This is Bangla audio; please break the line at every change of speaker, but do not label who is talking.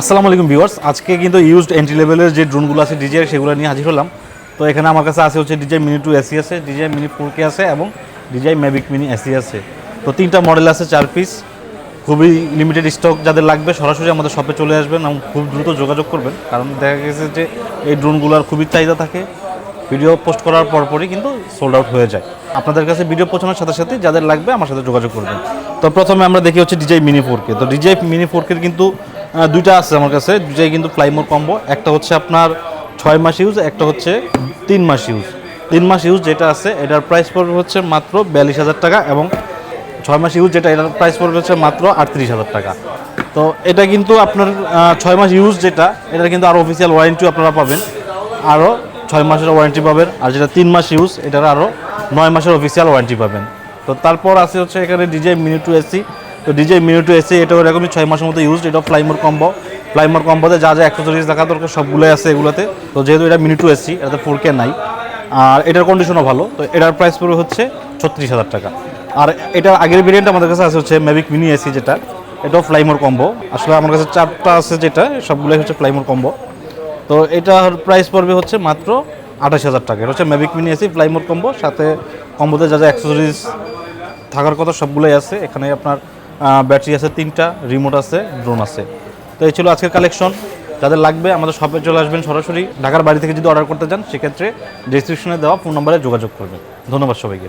আসসালামু আলাইকুম ভিউয়ার্স। আজকে কিন্তু ইউজড এন্ট্রি লেভেলের যে ড্রোনগুলো আছে ডিজে সেগুলো নিয়ে হাজির হলাম। তো এখানে আমার কাছে আছে হচ্ছে ডিজাই মিনি টু এসি আছে ডিজাই মিনি ফোর কে আছে এবং ডিজাই ম্যাভিক মিনি এসি আছে। তো তিনটা মডেল আছে চার পিস খুবই লিমিটেড স্টক যাদের লাগবে সরাসরি আমাদের শপে চলে আসবেন এবং খুব দ্রুত যোগাযোগ করবেন। কারণ দেখা গেছে যে এই ড্রোনগুলোর খুবই চাহিদা থাকে। ভিডিও পোস্ট করার পরপরই কিন্তু সোল্ড আউট হয়ে যায়। আপনাদের কাছে ভিডিও পৌঁছানোর সাথে সাথে যাদের লাগবে আমার সাথে যোগাযোগ করবেন। তো প্রথমে আমরা দেখি হচ্ছে ডিজাই মিনি ফোরকে তো ডিজাই মিনি ফোরকের কিন্তু আহ, দুইটা আছে আমার কাছে, দুইটাই কিন্তু ফ্লাইমোর কম্বো একটা হচ্ছে আপনার ছয় মাস ইউজ একটা হচ্ছে তিন মাস ইউজ তিন মাস ইউজ যেটা আছে, এটার প্রাইস পড়বে হচ্ছে মাত্র বিয়াল্লিশ হাজার টাকা এবং ছয় মাস ইউজ যেটা, এটার প্রাইস পড়বে হচ্ছে মাত্র আটত্রিশ হাজার টাকা। তো এটা কিন্তু আপনার ছয় মাস ইউজ যেটা এটা কিন্তু আরও অফিসিয়াল ওয়ারেন্টিও আপনারা পাবেন। আরও ছয় মাসের ওয়ারেন্টি পাবেন, আর যেটা তিন মাস ইউজ এটার আরও নয় মাসের অফিসিয়াল ওয়ারেন্টি পাবেন। তো তারপর আছে হচ্ছে এখানে ডিজে মিনি টু এসি তো ডিজে মিনি টু এসি এটাও এরকমই ছয় মাসের মতো ইউজ এটা ফ্লাইমোর কম্বো ফ্লাইমোর কম্বোতে যা যা অ্যাক্সেসরিজ দেখা দরকার, সবগুলোই আছে এগুলোতে। তো যেহেতু এটা মিনি টু এসি এটাতে ফোর কে নাই। আর এটার কন্ডিশনও ভালো। তো এটার প্রাইস পড়বে হচ্ছে ছত্রিশ হাজার টাকা। আর এটার আগের ভেরিয়েন্ট আমাদের কাছে আছে হচ্ছে ম্যাভিক মিনি এসি যেটা, এটাও ফ্লাইমোর কম্বো আসলে আমার কাছে চারটা আছে যেটা, সবগুলোই হচ্ছে ফ্লাইমোর কম্বো তো এটার প্রাইস পড়বে হচ্ছে মাত্র আঠাশ হাজার টাকা। এটা হচ্ছে Mavic mini SE fly more combo সাথে কম্বোতে যা যা অ্যাক্সেসরিজ থাকার কথা সবগুলোই আছে। এখানে আপনার ব্যাটারি আছে তিনটা রিমোট আছে ড্রোন আছে। তো এই ছিল আজকের কালেকশন যাদের লাগবে, আমাদের শপে চলে আসবেন সরাসরি। ঢাকার বাড়ি থেকে যদি অর্ডার করতে চান, সেক্ষেত্রে ডিসক্রিপশনে দেওয়া ফোন নম্বরে যোগাযোগ করবেন। ধন্যবাদ সবাইকে।